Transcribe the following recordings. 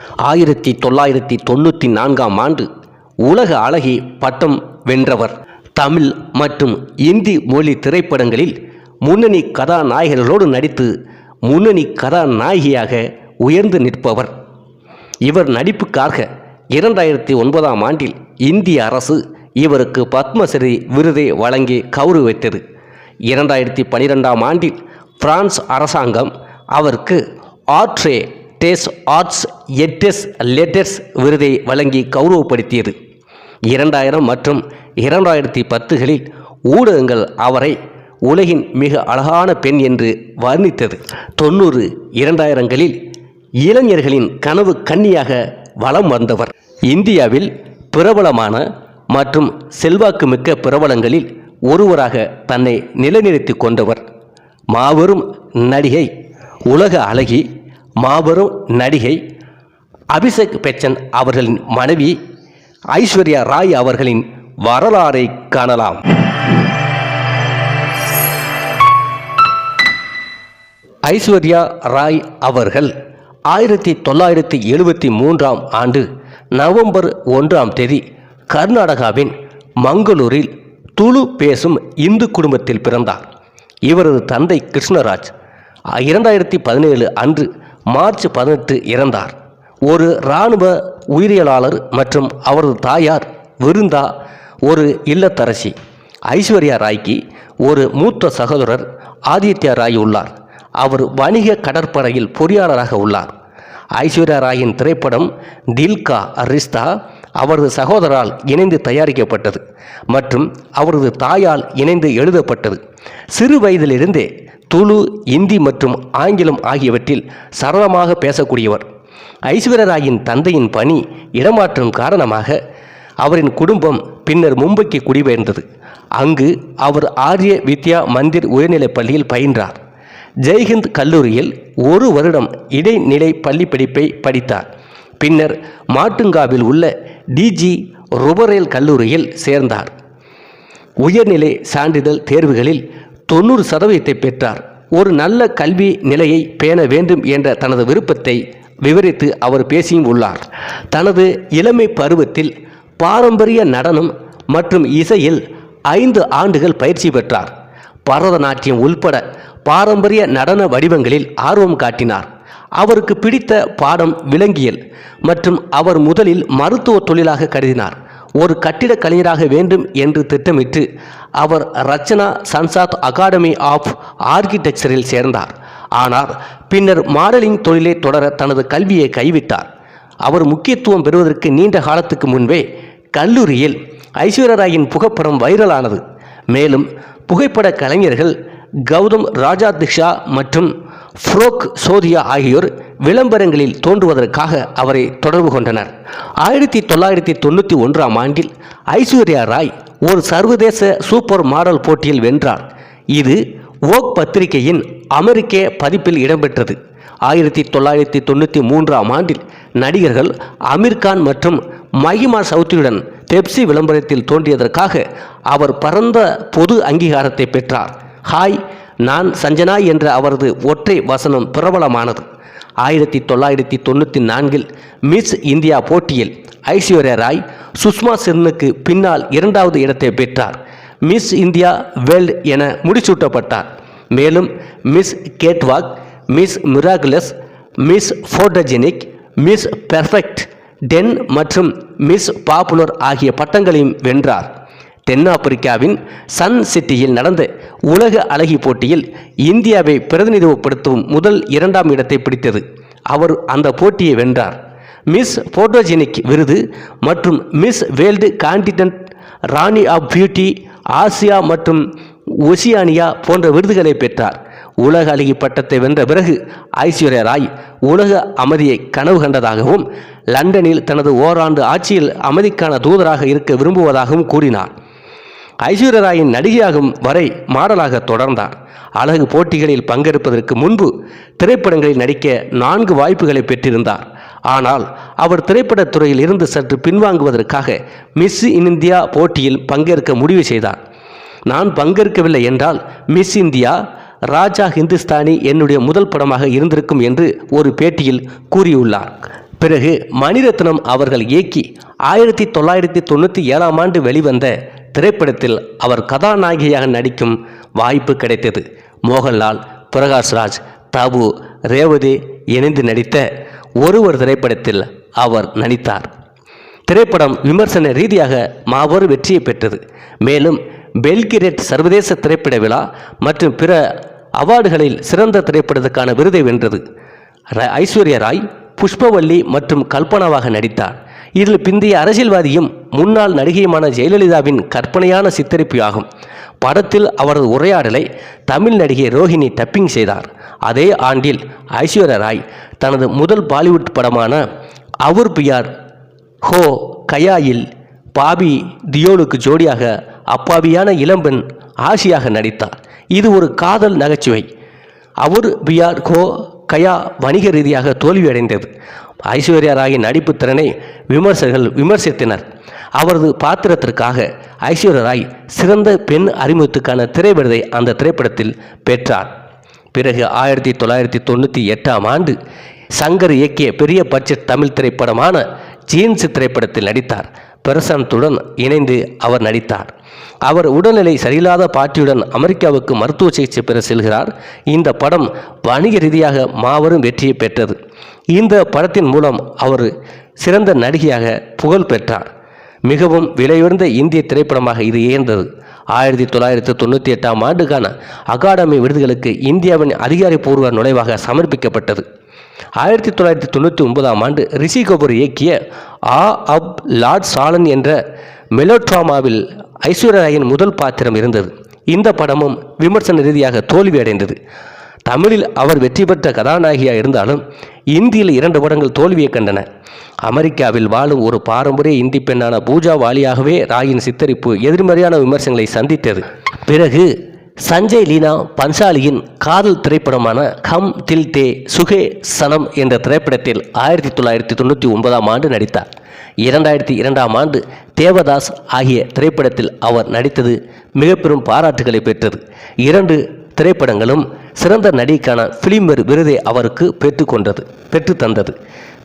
ஆயிரத்தி தொள்ளாயிரத்தி தொண்ணூற்றி நான்காம் ஆண்டு உலக அழகி பட்டம் வென்றவர். தமிழ் மற்றும் இந்தி மொழி திரைப்படங்களில் முன்னணி கதாநாயகர்களோடு நடித்து முன்னணி கதாநாயகியாக உயர்ந்து நிற்பவர். இவர் நடிப்புக்காக இரண்டாயிரத்தி ஒன்பதாம் ஆண்டில் இந்திய அரசு இவருக்கு பத்மஸ்ரீ விருதை வழங்கி கௌரவித்தது. இரண்டாயிரத்தி பனிரெண்டாம் ஆண்டில் பிரான்ஸ் அரசாங்கம் அவருக்கு ஆட்ரே டேஸ் ஆர்ட்ஸ் எட்டெஸ் லேட்டஸ் விருதை வழங்கி கௌரவப்படுத்தியது. இரண்டாயிரம் மற்றும் இரண்டாயிரத்தி பத்துகளில் ஊடகங்கள் அவரை உலகின் மிக அழகான பெண் என்று வர்ணித்தது. தொண்ணூறு இரண்டாயிரங்களில் இளைஞர்களின் கனவு கன்னியாக வலம் வந்தவர். இந்தியாவில் பிரபலமான மற்றும் செல்வாக்குமிக்க பிரபலங்களில் ஒருவராக தன்னை நிலைநிறுத்தி கொண்டவர். மாபெரும் நடிகை உலக அழகி மாபெரும் நடிகை அபிஷேக் பெச்சன் அவர்களின் மனைவி ஐஸ்வர்யா ராய் அவர்களின் வரலாறை காணலாம். ஐஸ்வர்யா ராய் அவர்கள் ஆயிரத்தி தொள்ளாயிரத்தி எழுபத்தி மூன்றாம் ஆண்டு நவம்பர் ஒன்றாம் தேதி கர்நாடகாவின் மங்களூரில் துளு பேசும் இந்து குடும்பத்தில் பிறந்தார். இவரது தந்தை கிருஷ்ணராஜ். இரண்டாயிரத்தி பதினேழு அன்று மார்ச் பதினெட்டு இறந்தார். ஒரு இராணுவ உயிரியலாளர் மற்றும் அவரது தாயார் விருந்தா ஒரு இல்லத்தரசி ஐஸ்வர்யா ராய்க்கு ஒரு மூத்த சகோதரர் ஆதித்யா ராய் உள்ளார். அவர் வணிக கடற்படையில் பொறியாளராக உள்ளார். ஐஸ்வர்யா ராயின் திரைப்படம் தில்கா ரிஸ்தா அவரது சகோதரால் இணைந்து தயாரிக்கப்பட்டது மற்றும் அவரது தாயால் இணைந்து எழுதப்பட்டது. சிறு வயதிலிருந்தே துளு இந்தி மற்றும் ஆங்கிலம் ஆகியவற்றில் சரளமாக பேசக்கூடியவர். ஐஸ்வர்யராயின் தந்தையின் பணி இடமாற்றம் காரணமாக அவரின் குடும்பம் பின்னர் மும்பைக்கு குடிபெயர்ந்தது. அங்கு அவர் ஆரிய வித்யா மந்திர் உயர்நிலைப் பள்ளியில் பயின்றார். ஜெய்ஹிந்த் கல்லூரியில் ஒரு வருடம் இடைநிலை பள்ளி படிப்பை படித்தார். பின்னர் மாட்டுங்காவில் உள்ள டிஜி ருபரேல் கல்லூரியில் சேர்ந்தார். உயர்நிலை சான்றிதழ் தேர்வுகளில் தொண்ணூறு சதவீதத்தை பெற்றார். ஒரு நல்ல கல்வி நிலையை பேண வேண்டும் என்ற தனது விருப்பத்தை விவரித்து அவர் பேசியும் உள்ளார். தனது இளமை பருவத்தில் பாரம்பரிய நடனம் மற்றும் இசையில் ஐந்து ஆண்டுகள் பயிற்சி பெற்றார். பரதநாட்டியம் உள்பட பாரம்பரிய நடன வடிவங்களில் ஆர்வம் காட்டினார். அவருக்கு பிடித்த பாடம் விலங்கியல் மற்றும் அவர் முதலில் மருத்துவ தொழிலாக கருதினார். ஒரு கட்டிடக் கலைஞராக வேண்டும் என்று திட்டமிட்டு அவர் ரச்சனா சன்சாத் அகாடமி ஆஃப் ஆர்கிடெக்சரில் சேர்ந்தார். ஆனால் பின்னர் மாடலிங் தொழிலை தொடர தனது கல்வியை கைவிட்டார். அவர் முக்கியத்துவம் பெறுவதற்கு நீண்ட காலத்துக்கு முன்பே கல்லூரியில் ஐஸ்வர்யராயின் புகைப்படம் வைரலானது. மேலும் புகைப்பட கலைஞர்கள் கௌதம் ராஜா திக்ஷா மற்றும் ஃப்ரோக் சோதியா ஆகியோர் விளம்பரங்களில் தோன்றுவதற்காக அவரை தொடர்பு கொண்டனர். ஆயிரத்தி தொள்ளாயிரத்தி தொண்ணூற்றி ஒன்றாம் ஆண்டில் ஐஸ்வர்யா ராய் ஒரு சர்வதேச சூப்பர் மாடல் போட்டியில் வென்றார். இது ஓக் பத்திரிகையின் அமெரிக்க பதிப்பில் இடம்பெற்றது. ஆயிரத்தி தொள்ளாயிரத்தி தொண்ணூற்றி மூன்றாம் ஆண்டில் நடிகர்கள் அமீர்கான் மற்றும் மஹிமா சௌத்ரியுடன் பெப்சி விளம்பரத்தில் தோன்றியதற்காக அவர் பரந்த பொது அங்கீகாரத்தை பெற்றார். ஹாய் நான் சஞ்சனா என்ற அவரது ஒற்றை வசனம் பிரபலமானது. ஆயிரத்தி தொள்ளாயிரத்தி தொண்ணூற்றி நான்கில் மிஸ் இந்தியா போட்டியில் ஐஸ்வர்யா ராய் சுஷ்மா சென்னுக்கு பின்னால் இரண்டாவது இடத்தை பெற்றார். மிஸ் இந்தியா வேர்ல்ட் என முடிசூட்டப்பட்டார். மேலும் Miss catwalk Miss miraculous Miss photogenic Miss perfect ten மற்றும் மிஸ் பாப்புலர் ஆகிய பட்டங்களையும் வென்றார். தென்னாப்பிரிக்காவின் சன் சிட்டியில் நடந்த உலக அழகி போட்டியில் இந்தியாவை பிரதிநிதித்துவப்படுத்தும் முதல் இரண்டாம் இடத்தை பிடித்தது. அவர் அந்த போட்டியை வென்றார். மிஸ் போட்டோஜெனிக் விருது மற்றும் மிஸ் வேர்ல்டு கான்டினென்ட் ராணி ஆஃப் பியூட்டி ஆசியா மற்றும் ஒசியானியா போன்ற விருதுகளை பெற்றார். உலக அழகி பட்டத்தை வென்ற பிறகு ஐஸ்வர்யா ராய் உலக அமைதியை கனவு கண்டதாகவும் லண்டனில் தனது ஓராண்டு ஆட்சியில் அமைதிக்கான தூதராக இருக்க விரும்புவதாகவும் கூறினார். ஐஸ்வர்யா ராயின் நடிகையாகும் வரை மாடலாக தொடர்ந்தார். அழகு போட்டிகளில் பங்கெடுப்பதற்கு முன்பு திரைப்படங்களில் நடிக்க நான்கு வாய்ப்புகளை பெற்றிருந்தார். ஆனால் அவர் திரைப்படத் துறையில் இருந்து சற்று பின்வாங்குவதற்காக மிஸ் இந்தியா போட்டியில் பங்கேற்க முடிவு செய்தார். நான் பங்கேற்கவில்லை என்றால் மிஸ் இந்தியா ராஜா ஹிந்துஸ்தானி என்னுடைய முதல் படமாக இருந்திருக்கும் என்று ஒரு பேட்டியில் கூறியுள்ளார். பிறகு மணிரத்னம் அவர்கள் இயக்கி ஆயிரத்தி தொள்ளாயிரத்தி தொண்ணூற்றி ஏழாம் ஆண்டு வெளிவந்த திரைப்படத்தில் அவர் கதாநாயகியாக நடிக்கும் வாய்ப்பு கிடைத்தது. மோகன்லால் பிரகாஷ்ராஜ் பிரபு ரேவதி இணைந்து நடித்த ஒருவர் திரைப்படத்தில் அவர் நடித்தார். திரைப்படம் விமர்சன ரீதியாக மாபெரும் வெற்றியை பெற்றது. மேலும் பெல்கிரேட் சர்வதேச திரைப்பட விழா மற்றும் பிற அவார்டுகளில் சிறந்த திரைப்படத்துக்கான விருதை வென்றது. ஐஸ்வர்யா ராய் புஷ்பவல்லி மற்றும் கல்பனாவாக நடித்தார். இதில் பிந்தைய அரசியல்வாதியும் முன்னாள் நடிகையுமான ஜெயலலிதாவின் கற்பனையான சித்தரிப்பு ஆகும். படத்தில் அவரது உரையாடலை தமிழ் நடிகை ரோஹிணி டப்பிங் செய்தார். அதே ஆண்டில் ஐஸ்வர்யா ராய் தனது முதல் பாலிவுட் படமான அவுர் பியார் ஹோ கயாயில் பாபி தியோலுக்கு ஜோடியாக அப்பாவியான இளம்பெண் ஆசியாக நடித்தார். இது ஒரு காதல் நகைச்சுவை. அவர் பியார் கோ கயா வணிக ரீதியாக தோல்வியடைந்தது. ஐஸ்வர்யா ராயின் நடிப்பு திறனை விமர்சகர்கள் விமர்சித்தனர். அவரது பாத்திரத்திற்காக ஐஸ்வர்யா ராய் சிறந்த பெண் அறிமுகத்துக்கான திரை விருதை அந்த திரைப்படத்தில் பெற்றார். பிறகு ஆயிரத்தி தொள்ளாயிரத்தி தொண்ணூற்றி எட்டாம் ஆண்டு சங்கர் இயக்கிய பெரிய பட்ஜெட் தமிழ் திரைப்படமான ஜீன்ஸ் திரைப்படத்தில் நடித்தார். பிரசாந்துடன் இணைந்து அவர் நடித்தார். அவர் உடல்நிலை சரியில்லாத பாட்டியுடன் அமெரிக்காவுக்கு மருத்துவ சிகிச்சை பெற செல்கிறார். இந்த படம் வணிக ரீதியாக மாபெரும் வெற்றியை பெற்றது. இந்த படத்தின் மூலம் அவர் சிறந்த நடிகையாக புகழ் பெற்றார். மிகவும் விலையுயர்ந்த இந்திய திரைப்படமாக இது இயந்தது ஆயிரத்தி தொள்ளாயிரத்தி தொண்ணூற்றி எட்டாம் ஆண்டுக்கான அகாடமி விருதுகளுக்கு இந்தியாவின் அதிகாரப்பூர்வ நுழைவாக சமர்ப்பிக்கப்பட்டது. ஆயிரத்தி தொள்ளாயிரத்தி தொண்ணூற்றி ஒன்பதாம் ஆண்டு ரிஷி கபூர் இயக்கிய ஆ அப் லார்ட் சாலன் என்ற மெலோட்ராமாவில் ஐஸ்வர்யா ராயின் முதல் பாத்திரம் இருந்தது. இந்த படமும் விமர்சன ரீதியாக தோல்வியடைந்தது. தமிழில் அவர் வெற்றி பெற்ற கதாநாயகியாக இருந்தாலும் இந்தியில் இரண்டு படங்கள் தோல்வியை கண்டன. அமெரிக்காவில் வாழும் ஒரு பாரம்பரிய இந்தி பெண்ணான பூஜா வாலியாகவே ராயின் சித்தரிப்பு எதிர்மறையான விமர்சனங்களை சந்தித்தது. பிறகு சஞ்சய் லீனா பன்சாலியின் காதல் திரைப்படமான ஹம் தில் தே சுகே சனம் என்ற திரைப்படத்தில் ஆயிரத்தி தொள்ளாயிரத்தி தொண்ணூற்றி ஒன்பதாம் ஆண்டு நடித்தார். இரண்டாயிரத்தி இரண்டாம் ஆண்டு தேவதாஸ் ஆகிய திரைப்படத்தில் அவர் நடித்தது மிக பெரும் பாராட்டுகளை பெற்றது. இரண்டு திரைப்படங்களும் சிறந்த நடிகைக்கான பிலிம்பர் விருதை அவருக்கு பெற்றுக்கொண்டது பெற்றுத்தந்தது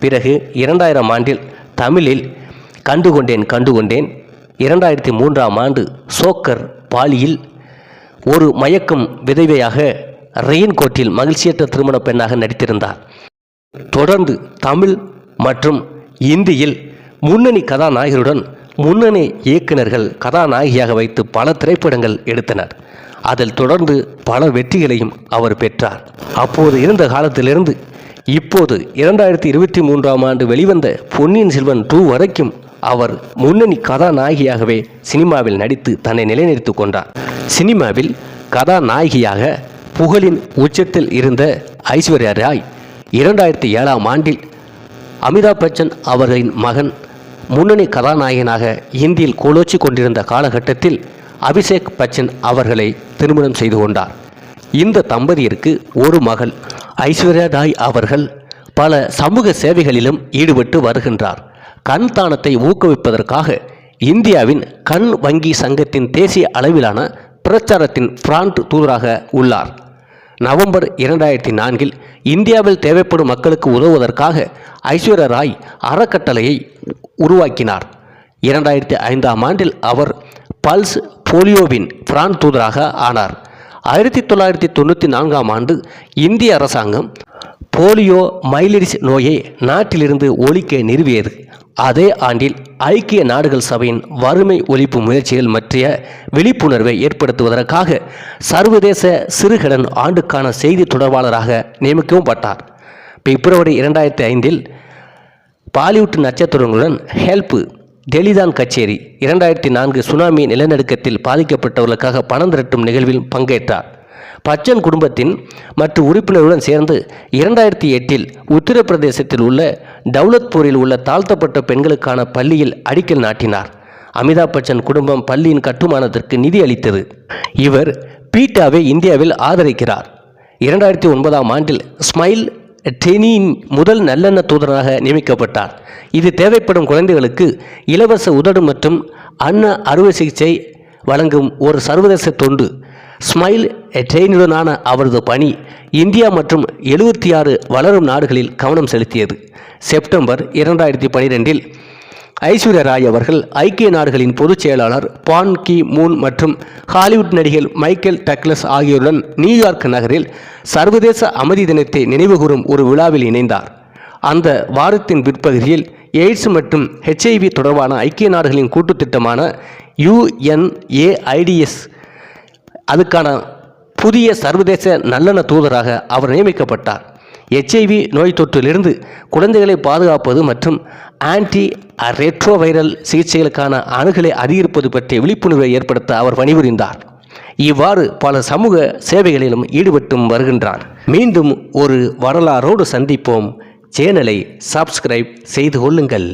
பிறகு இரண்டாயிரம் ஆண்டில் தமிழில் கண்டுகொண்டேன் கண்டுகொண்டேன். இரண்டாயிரத்தி மூன்றாம் ஆண்டு சோக்கர் பாலியில் ஒரு மயக்கும் விதவையாக ரெயின்கோட்டில் மகிழ்ச்சியற்ற திருமண பெண்ணாக நடித்திருந்தார். தொடர்ந்து தமிழ் மற்றும் இந்தியில் முன்னணி கதாநாயகருடன் முன்னணி இயக்குநர்கள் கதாநாயகியாக வைத்து பல திரைப்படங்கள் எடுத்தனர். அதில் தொடர்ந்து பல வெற்றிகளையும் அவர் பெற்றார். அப்போது இருந்த காலத்திலிருந்து இப்போது இரண்டாயிரத்தி இருபத்தி மூன்றாம் ஆண்டு வெளிவந்த பொன்னியின் செல்வன் டூ வரைக்கும் அவர் முன்னணி கதாநாயகியாகவே சினிமாவில் நடித்து தன்னை நிலைநிறுத்திக் கொண்டார். சினிமாவில் கதாநாயகியாக புகழின் உச்சத்தில் இருந்த ஐஸ்வர்யா ராய் இரண்டாயிரத்தி ஏழாம் ஆண்டில் அமிதாப் பச்சன் அவர்களின் மகன் முன்னணி கதாநாயகனாக இந்தியில் கோலோச்சி கொண்டிருந்த காலகட்டத்தில் அபிஷேக் பச்சன் அவர்களை திருமணம் செய்து கொண்டார். இந்த தம்பதியருக்கு ஒரு மகள் ஐஸ்வர்யா ராய் அவர்கள் பல சமூக சேவைகளிலும் ஈடுபட்டு வருகின்றார். கண் தானத்தை ஊக்குவிப்பதற்காக இந்தியாவின் கண் வங்கி சங்கத்தின் தேசிய அளவிலான பிரச்சாரத்தின் பிராண்ட் தூதராக உள்ளார். நவம்பர் இரண்டாயிரத்தி நான்கில் இந்தியாவில் தேவைப்படும் மக்களுக்கு உதவுவதற்காக ஐஸ்வர்யா ராய் அறக்கட்டளையை உருவாக்கினார். இரண்டாயிரத்தி ஐந்தாம் ஆண்டில் அவர் பல்ஸ் போலியோவின் பிரான் தூதராக ஆனார். ஆயிரத்தி தொள்ளாயிரத்தி தொண்ணூற்றி நான்காம் ஆண்டு இந்திய அரசாங்கம் போலியோ மைலிரிஸ் நோயை நாட்டிலிருந்து ஒழிக்க நிறுவியது. அதே ஆண்டில் ஐக்கிய நாடுகள் சபையின் வறுமை ஒழிப்பு முயற்சிகள் பற்றிய விழிப்புணர்வை ஏற்படுத்துவதற்காக சர்வதேச சிறுகடன் ஆண்டுக்கான செய்தி தொடர்பாளராக நியமிக்கவும் பட்டார். பிப்ரவரி இரண்டாயிரத்தி ஐந்தில் பாலிவுட் நட்சத்திரங்களுடன் ஹெல்ப் டெலிதான் கச்சேரி இரண்டாயிரத்தி நான்கு சுனாமி நிலநடுக்கத்தில் பாதிக்கப்பட்டவர்களுக்காக பணம் திரட்டும் நிகழ்வில் பங்கேற்றார். பச்சன் குடும்பத்தின் மற்ற உறுப்பினருடன் சேர்ந்து இரண்டாயிரத்தி எட்டில் உத்தரப்பிரதேசத்தில் உள்ள டவுலத்பூரில் உள்ள தாழ்த்தப்பட்ட பெண்களுக்கான பள்ளியில் அடிக்கல் நாட்டினார். அமிதாப் பச்சன் குடும்பம் பள்ளியின் கட்டுமானத்திற்கு நிதி அளித்தது. இவர் பீட்டாவை இந்தியாவில் ஆதரிக்கிறார். இரண்டாயிரத்தி ஒன்பதாம் ஆண்டில் ஸ்மைல் டெனியின் முதல் நல்லெண்ண தூதராக நியமிக்கப்பட்டார். இது தேவைப்படும் குழந்தைகளுக்கு இலவச உதடு மற்றும் அன்ன அறுவை சிகிச்சை வழங்கும் ஒரு சர்வதேச தொண்டு. ஸ்மைல் ட்ரெயினுடனான அவரது பணி இந்தியா மற்றும் எழுபத்தி ஆறு வளரும் நாடுகளில் கவனம் செலுத்தியது. செப்டம்பர் இரண்டாயிரத்தி பனிரெண்டில் ஐஸ்வர்யா ராய் அவர்கள் ஐக்கிய நாடுகளின் பொதுச் செயலாளர் பான் கி மூன் மற்றும் ஹாலிவுட் நடிகர் மைக்கேல் டக்லஸ் ஆகியோருடன் நியூயார்க் நகரில் சர்வதேச அமைதி தினத்தை நினைவுகூரும் ஒரு விழாவில் இணைந்தார். அந்த வாரத்தின் பிற்பகுதியில் எய்ட்ஸ் மற்றும் ஹெச்ஐவி தொடர்பான ஐக்கிய நாடுகளின் கூட்டு திட்டமான யுஎன்ஏஐடிஎஸ் அதுக்கான புதிய சர்வதேச நல்லெண்ண தூதராக அவர் நியமிக்கப்பட்டார். எச்ஐவி நோய் தொற்றிலிருந்து குழந்தைகளை பாதுகாப்பது மற்றும் ஆன்டி ரெட்ரோவைரல் சிகிச்சைகளுக்கான அணுகலை அதிகரிப்பது பற்றிய விழிப்புணர்வை ஏற்படுத்த அவர் பணிபுரிந்தார் இவ்வாறு பல சமூக சேவைகளிலும் ஈடுபட்டும் வருகின்றார். மீண்டும் ஒரு வரலாறோடு சந்திப்போம். சேனலை சப்ஸ்கிரைப் செய்து கொள்ளுங்கள்.